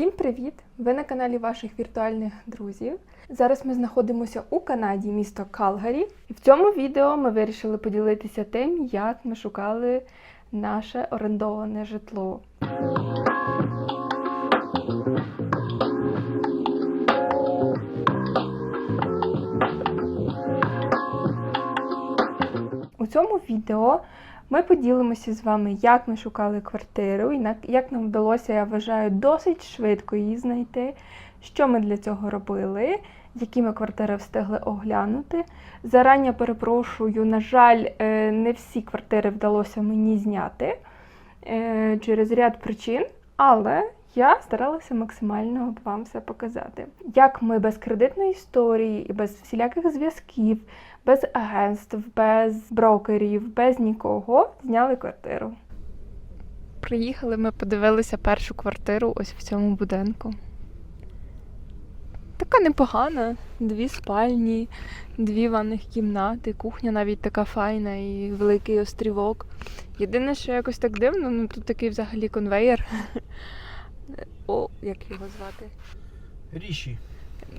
Всім привіт! Ви на каналі ваших віртуальних друзів. Зараз ми знаходимося у Канаді, місто Калгарі. І в цьому відео ми вирішили поділитися тим, як ми шукали наше орендоване житло. У цьому відео ми поділимося з вами, як ми шукали квартиру, і як нам вдалося, я вважаю, досить швидко її знайти, що ми для цього робили, які ми квартири встигли оглянути. Зарані перепрошую, на жаль, е, не всі квартири вдалося мені зняти е, через ряд причин, але я старалася максимально вам все показати. Як ми без кредитної історії і без всіляких зв'язків без агентств, без брокерів, без нікого зняли квартиру. Приїхали, ми подивилися першу квартиру ось в цьому будинку. Така непогана. Дві спальні, дві ванних кімнати, кухня навіть така файна і великий острівок. Єдине, що якось так дивно, ну тут такий взагалі конвейер. О, як його звати? Ріші.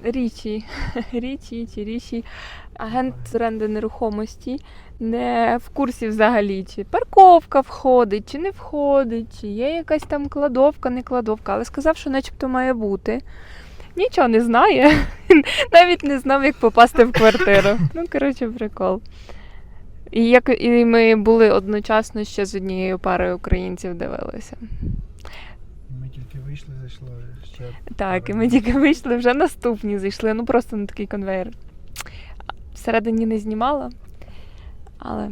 Річі, річі чи річі, агент з оренди нерухомості не в курсі взагалі, чи парковка входить, чи не входить, чи є якась там кладовка, не кладовка, але сказав, що начебто має бути. Нічого не знає, навіть не знав, як попасти в квартиру. Ну, коротше, прикол. І, як, і ми були одночасно ще з однією парою українців дивилися. Ми тільки вийшли, зайшло ще. Так, і ми тільки вийшли, вже наступні зайшли. Ну просто на такий конвейер. Всередині не знімала, але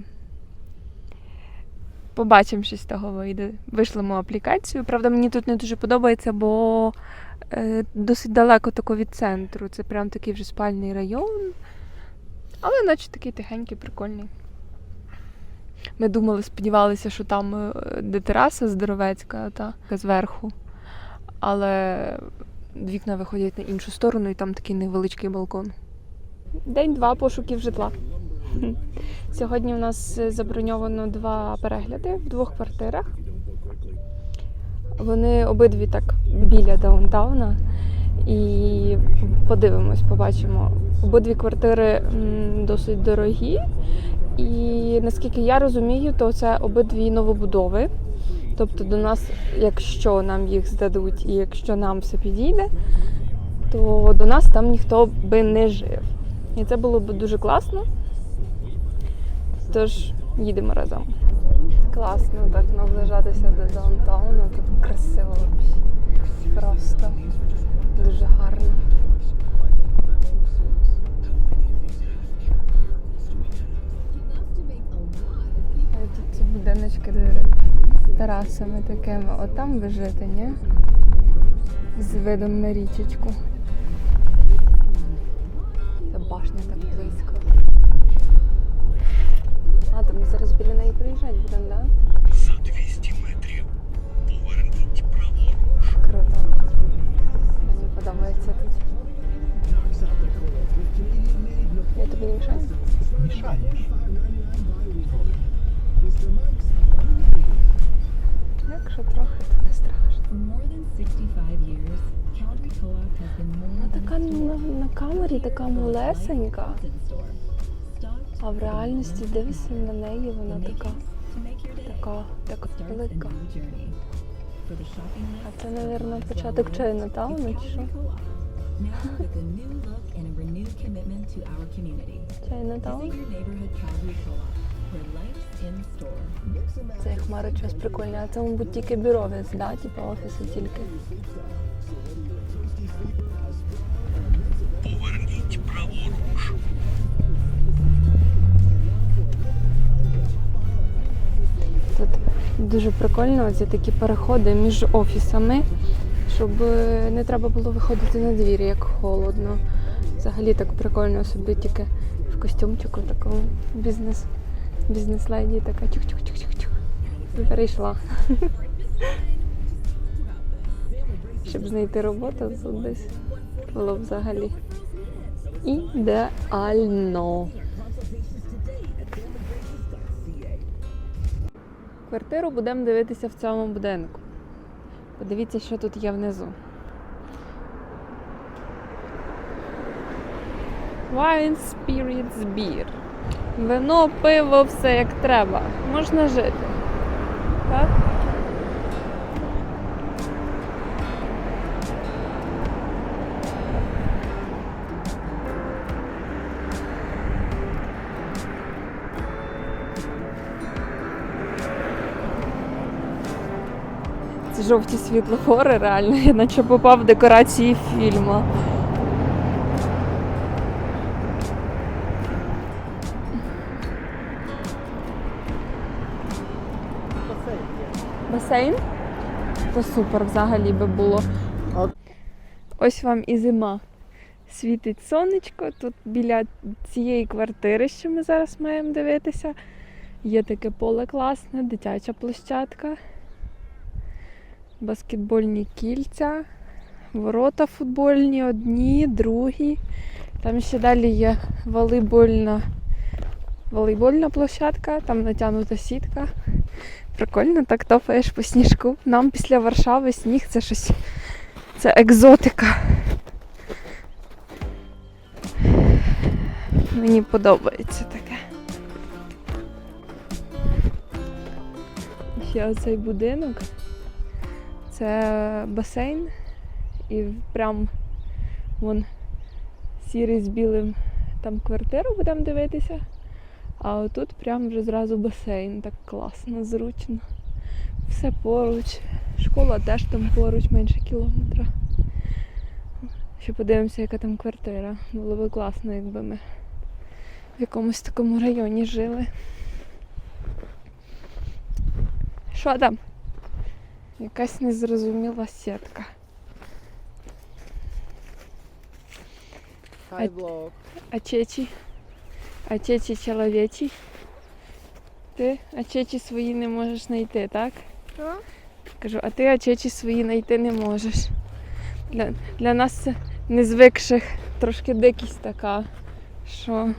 побачимо, що з того вийде. Вийшлемо аплікацію. Правда, мені тут не дуже подобається, бо е, досить далеко тако від центру. Це прям такий вже спальний район. Але наче такий тихенький, прикольний. Ми думали, сподівалися, що там е, де тераса здоровецька, та зверху. Але вікна виходять на іншу сторону, і там такий невеличкий балкон. День-два пошуків житла. Сьогодні у нас заброньовано два перегляди в двох квартирах. Вони обидві так біля даунтауна. І подивимось, побачимо. Обидві квартири досить дорогі. І наскільки я розумію, то це обидві новобудови. Тобто до нас, якщо нам їх здадуть і якщо нам все підійде, то до нас там ніхто би не жив. І це було б дуже класно. Тож їдемо разом. Класно так наближатися до даунтауну, так красиво. Просто дуже гарно. Тут ці будиночки з терасами такими. От там ви жити, ні? З видом на річечку. Та башня так близько. А, то ми зараз біля неї приїжджати будемо, так? Да? Малесенька. А в реальності дивишся на неї, вона така, така, така велика. А це, мабуть, початок Чайнатауну, чи що? Чайнатаун? Цей хмари щось прикольне. А це, мабуть, тільки бюровець, да? Типу офіси тільки. Дуже прикольно ці такі переходи між офісами, щоб е, не треба було виходити на двір, як холодно. Взагалі так прикольно собі тільки в костюмчику такому бізнес. Бізнес-леді така чух-чух-чух-чух-чух. Перейшла. Щоб знайти роботу тут десь було взагалі ідеально. Квартиру будемо дивитися в цьому будинку. Подивіться, що тут є внизу. Wine, spirits, beer. Вино, пиво, все як треба. Можна жити. Жовті світлофори, реально, я наче попав в декорації фільму. Басейн? То супер взагалі би було. Ось вам і зима. Світить сонечко. Тут біля цієї квартири, що ми зараз маємо дивитися. Є таке поле класне, дитяча площадка, баскетбольні кільця, ворота футбольні, одні, другі. Там ще далі є волейбольна, волейбольна площадка, там натягнута сітка. Прикольно, так топаєш по сніжку. Нам після Варшави сніг це щось. Це екзотика. Мені подобається таке. Ще оцей будинок. Це басейн. І прям вон сірий з білим там квартиру будемо дивитися. А отут прям вже зразу басейн. Так класно, зручно. Все поруч. Школа теж там поруч, менше кілометра. Ще подивимося, яка там квартира. Було би класно, якби ми в якомусь такому районі жили. Що там? Якась незрозуміла сітка. Блок. А чечі? А чечі чоловічі? Ти ачечі свої не можеш знайти, так? Що? Кажу, а ти ачечі свої знайти не можеш. Для, для нас це незвикших трошки дикість така, що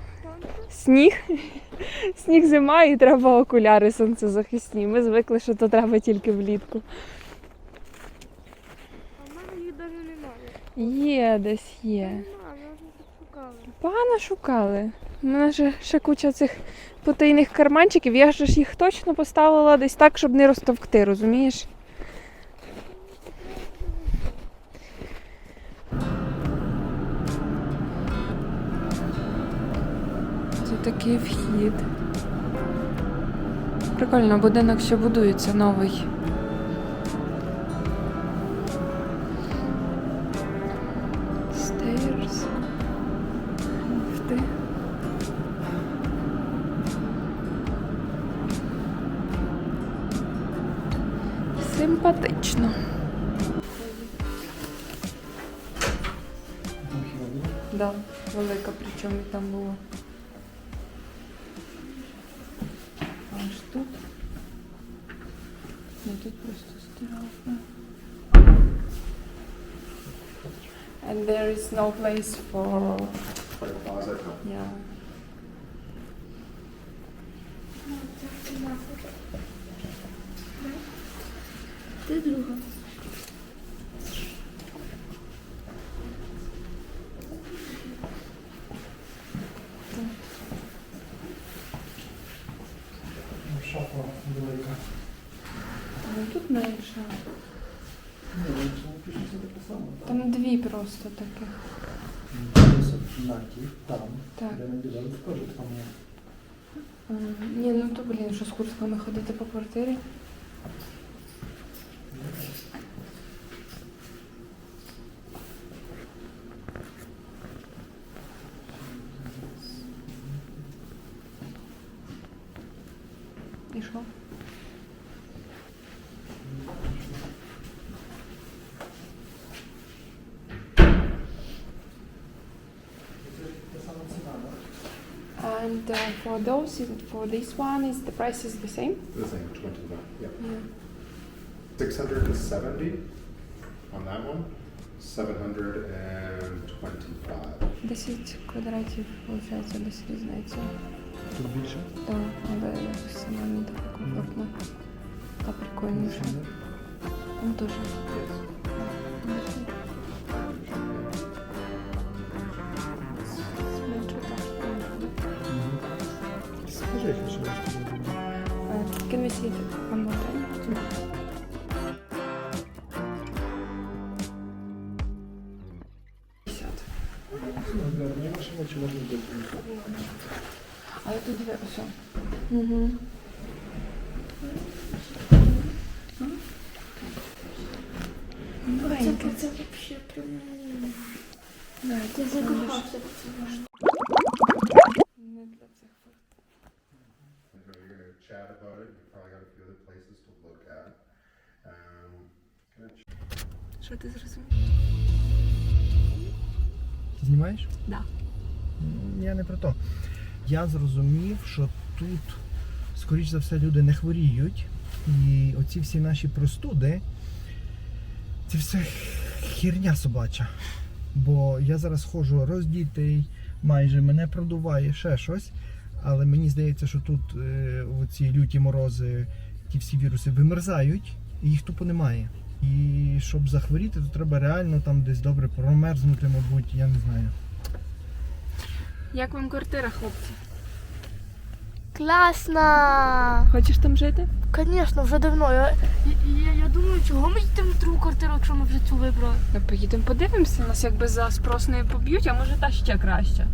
сніг, сніг зима і треба окуляри сонцезахисні. Ми звикли, що то треба тільки влітку. А в мене їх навіть немає. Є, десь є. Погано шукали. У мене ж ще куча цих потайних карманчиків. Я ж їх точно поставила десь так, щоб не розтовкти, розумієш? Такий вхід. Прикольно, будинок ще будується новий. Stairs. Ліфти. Симпатично. Да, велика, причому і там було. Тут. Ну тут просто стиралка. And there is no place for yeah. Ти друга. Шафа велика. Ну тут менше. Там дві просто таких. Там, Так. де ми дивилися, теж там. Ні, ну то блін, що з куртками ходити по квартирі. And uh, for those, for this one, is the price is the same? The same, 21, yep. Yeah. 670 on that one, 725. 10 квадратів, виходить, десь різниця. Тут більше? Так, але якось сама не так комфортно. Та прикольніше. Ну, дуже. Смачно. Не світить. А може? Але тут дві все. Угу. Це, це взагалі прям. Я закохався в це. Не для цих фото. So you're gonna chat about it, you probably got a few other places to look at. Um, Що ти зрозумів? Ти знімаєш? Да. Я не про то. Я зрозумів, що тут, скоріш за все, люди не хворіють. І оці всі наші простуди, це все херня собача. Бо я зараз ходжу роздітий, майже мене продуває ще щось. Але мені здається, що тут е, оці люті морози, ті всі віруси вимерзають, і їх тупо немає. І щоб захворіти, то треба реально там десь добре промерзнути, мабуть, я не знаю. Як вам квартира, хлопці? Класно! Хочеш там жити? Звісно, вже давно. Я, я, я думаю, чого ми йдемо в другу квартиру, якщо ми вже цю вибрали. Ну, поїдемо подивимося, нас якби за спросною поб'ють, а може та ще краще.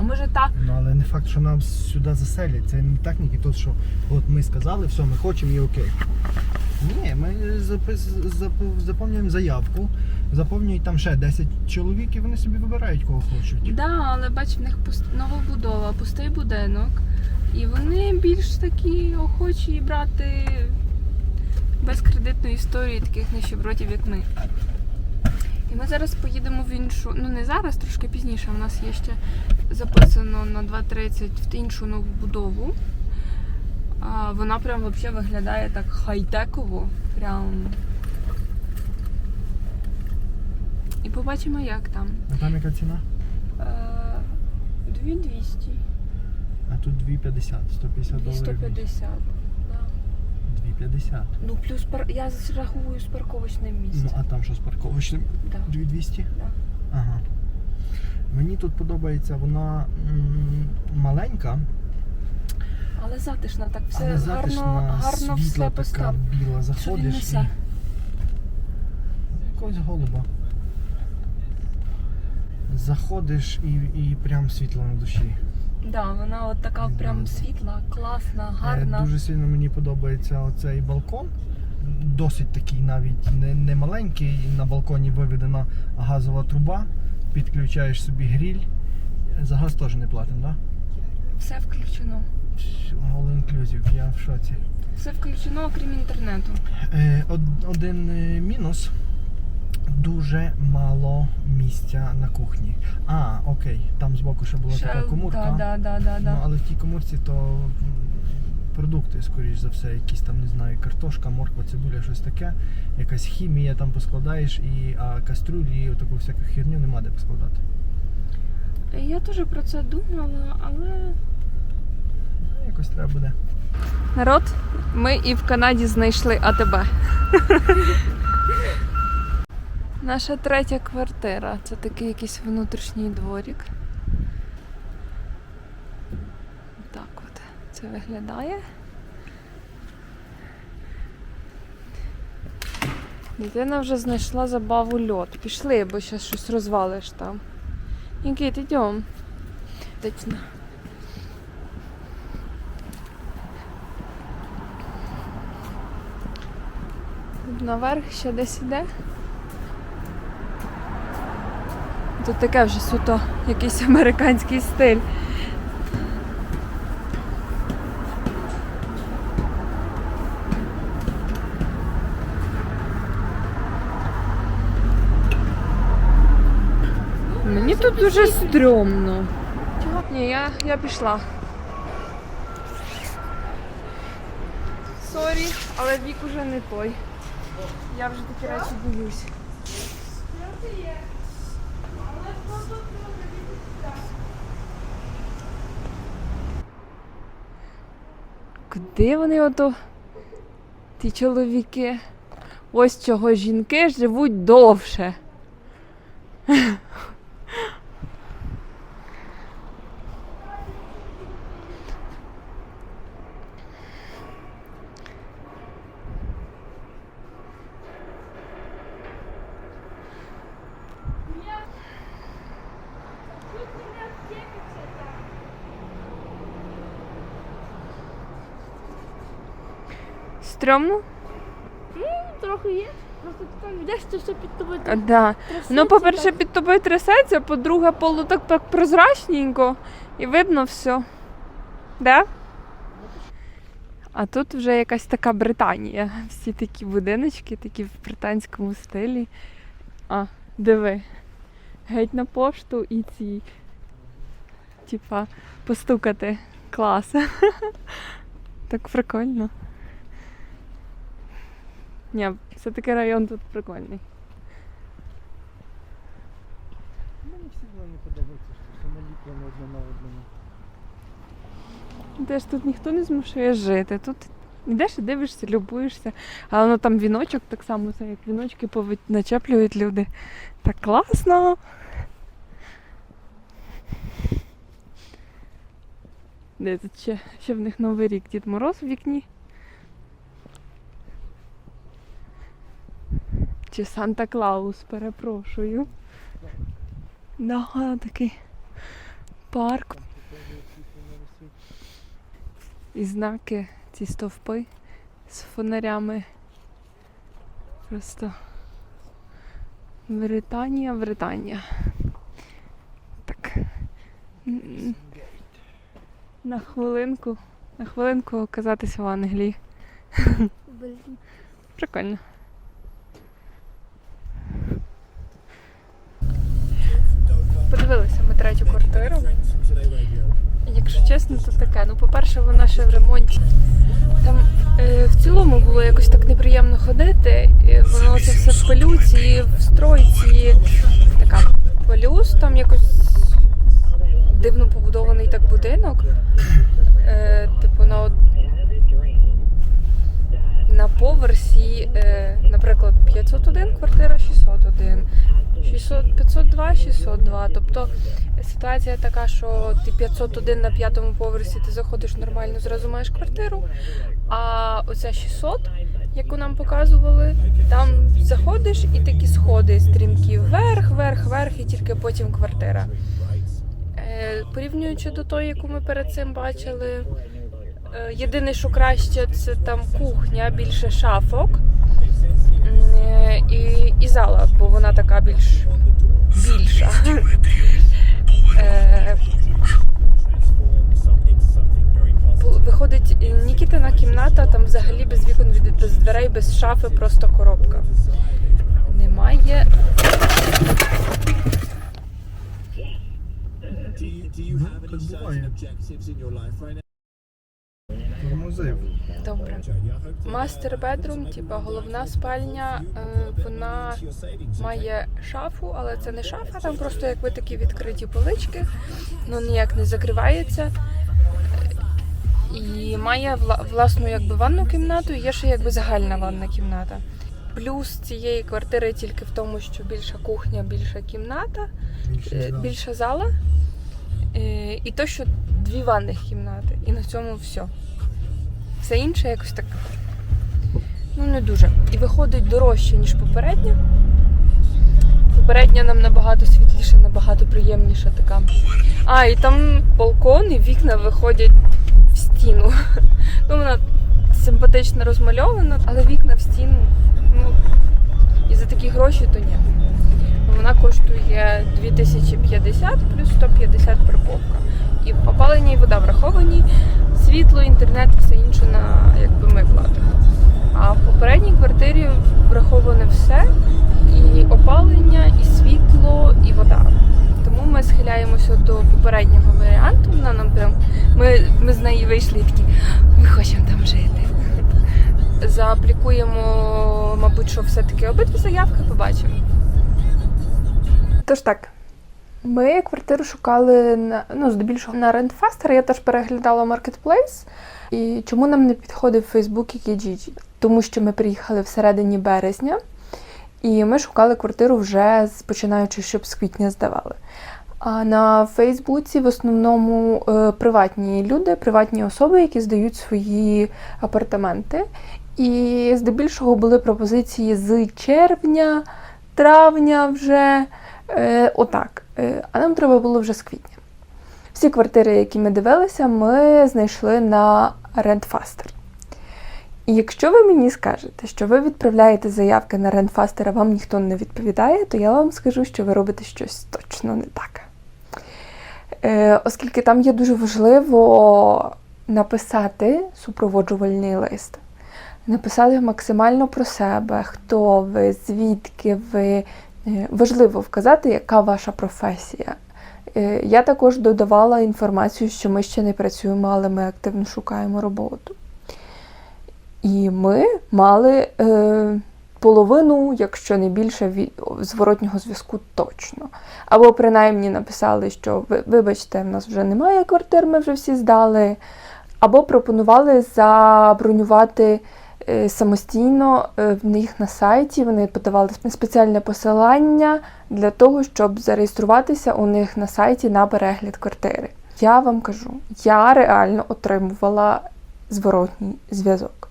А може та. Ну але не факт, що нам сюди заселять. Це не так, ніки тут, що от ми сказали, все, ми хочемо і окей. Ні, ми запис- зап- заповнюємо заявку, заповнюють там ще 10 чоловік і вони собі вибирають, кого хочуть. Да, але бач, в них пуст... новобудова, пустий будинок. І вони більш такі охочі брати без кредитної історії таких нищебродів, як ми. І ми зараз поїдемо в іншу, ну не зараз, трошки пізніше. У нас є ще записано на 2.30 в іншу нову будову. А, вона прям взагалі виглядає так хай-теково. Прям. І побачимо, як там. А там яка ціна? Е, 2200 А тут 2,50, 150 доларів. 150. Да. 2,50. Ну плюс пар... я рахую з парковочним місцем. Ну а там що з парковочним? Да. 2200? Да. Ага. Мені тут подобається, вона м, маленька, Але затишна, так все але затишна, гарно, гарно все світла така постав. біла. Він Заходиш і якогось голуба. Заходиш і, і прям світло на душі. Да, вона от така прям світла, класна, Е, гарна. Дуже сильно мені подобається оцей балкон. Досить такий навіть не, не маленький. На балконі виведена газова труба. Підключаєш собі гріль. За газ теж не платимо, так? Все включено. All inclusive, я в шоці. Все включено, окрім інтернету. Е, од- один е, мінус. Дуже мало місця на кухні. А, окей, там збоку ще була така комурка. Да, да, да, да, Ну, але в тій коморці то продукти, скоріш за все, якісь там, не знаю, картошка, морква, цибуля, щось таке. Якась хімія там поскладаєш, і, а кастрюлі і таку всяку херню нема де поскладати. Я теж про це думала, але. Ну, якось треба буде. Народ, ми і в Канаді знайшли АТБ. Наша третя квартира. Це такий якийсь внутрішній дворик. Так от це виглядає. Дитина вже знайшла забаву льот. Пішли, бо зараз щось розвалиш там. Нікіт, йдемо. Точно. Наверх ще десь іде. Тут таке вже суто якийсь американський стиль. Мені тут дуже стрьомно. Ні, я, я пішла. Сорі, але вік уже не той. Я вже такі речі боюсь. Куди вони ото? Ті чоловіки? Ось чого жінки живуть довше. Стрьомно? Трохи є. Просто ти там йдеш, все під тобою А, Да. трясеться, Ну, по-перше, так. під тобою трясеться, по-друге, полу так, так прозрачненько і видно все. Да? А тут вже якась така Британія. Всі такі будиночки, такі в британському стилі. А, диви. Геть на пошту і ці. Типа, постукати. Клас. Так прикольно. Ні, все-таки район тут прикольний. Мені одно не подобається, що все наліплено одне на одному. Де ж тут ніхто не змушує жити. Тут йдеш і дивишся, любуєшся. А воно там віночок так само, це як віночки начеплюють люди. Так класно. Де тут ще, ще в них Новий рік Дід Мороз в вікні. Чи Санта Клаус, перепрошую. Да, такий парк і знаки, ці стовпи з фонарями. Просто Британія, Британія. Так. На хвилинку, на хвилинку оказатися в Англії. Прикольно. Подивилися ми третю квартиру. Якщо чесно, то таке. Ну, по-перше, вона ще в ремонті. Там е, в цілому було якось так неприємно ходити. Воно це все в пилюці, в стройці. Така плюс, там якось дивно побудований так будинок. Поверсі, е, наприклад, 501 квартира 601, 600, 502, 602. Тобто ситуація така, що ти 501 на п'ятому поверсі, ти заходиш нормально, зразу маєш квартиру. А оця 600, яку нам показували, там заходиш і такі сходи стрімкі вверх, вверх, вверх, і тільки потім квартира. Е, порівнюючи до тої, яку ми перед цим бачили, єдине, що краще, це там кухня, більше шафок е, і, і зала, бо вона така більш більша. Е, Виходить, е, Нікітина кімната, там взагалі без вікон, від- без дверей, без шафи, просто коробка. Немає. Так буває. Тормозив. Добре. Мастер бедрум, типа головна спальня, е, вона має шафу, але це не шафа, там просто якби такі відкриті полички, ну ніяк не закривається. І має вла- власну якби ванну кімнату, і є ще якби загальна ванна кімната. Плюс цієї квартири тільки в тому, що більша кухня, більша кімната, е, більша зала. Е, І то, що дві ванних кімнати. І на цьому все. Все інше якось так. Ну, не дуже. І виходить дорожче, ніж попередня. Попередня нам набагато світліша, набагато приємніша така. А, і там балкон і вікна виходять в стіну. Ну, вона симпатично розмальована, але вікна в стіну. Ну, і за такі гроші то ні. Вона коштує 2050 плюс 150 парковка. І опалення і вода враховані, світло, інтернет, все інше на якби ми платимо. А в попередній квартирі враховане все: і опалення, і світло, і вода. Тому ми схиляємося до попереднього варіанту. Вона нам прям ми, ми з неї вийшли і такі, ми хочемо там жити. Зааплікуємо, мабуть, що все-таки обидві заявки побачимо. Тож так, ми квартиру шукали на ну, здебільшого на Rentfaster. Я теж переглядала Marketplace. І чому нам не підходив Facebook і Kijiji? Тому що ми приїхали всередині березня, і ми шукали квартиру вже починаючи, щоб з квітня здавали. А на Фейсбуці в основному е, приватні люди, приватні особи, які здають свої апартаменти. І здебільшого були пропозиції з червня, травня вже. Е, отак. Е, а нам треба було вже з квітня. Всі квартири, які ми дивилися, ми знайшли на Rentfaster. І якщо ви мені скажете, що ви відправляєте заявки на ренфастер, а вам ніхто не відповідає, то я вам скажу, що ви робите щось точно не так. Е, оскільки там є дуже важливо написати супроводжувальний лист, написати максимально про себе, хто ви, звідки ви. Е, Важливо вказати, яка ваша професія. Е, Я також додавала інформацію, що ми ще не працюємо, але ми активно шукаємо роботу. І ми мали е, половину, якщо не більше, зворотнього зв'язку точно. Або принаймні написали, що вибачте, в нас вже немає квартир, ми вже всі здали. Або пропонували забронювати самостійно е, в них на сайті. Вони подавали спеціальне посилання для того, щоб зареєструватися у них на сайті на перегляд квартири. Я вам кажу, я реально отримувала зворотній зв'язок.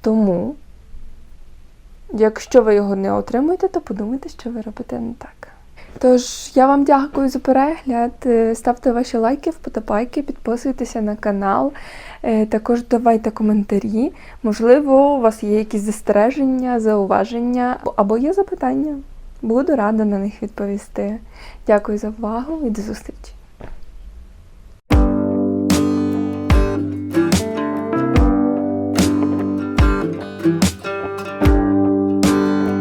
Тому, якщо ви його не отримуєте, то подумайте, що ви робите не так. Тож я вам дякую за перегляд. Е, Ставте ваші лайки, вподобайки, підписуйтеся на канал. Е, Також давайте коментарі. Можливо, у вас є якісь застереження, зауваження або є запитання. Буду рада на них відповісти. Дякую за увагу і до зустрічі!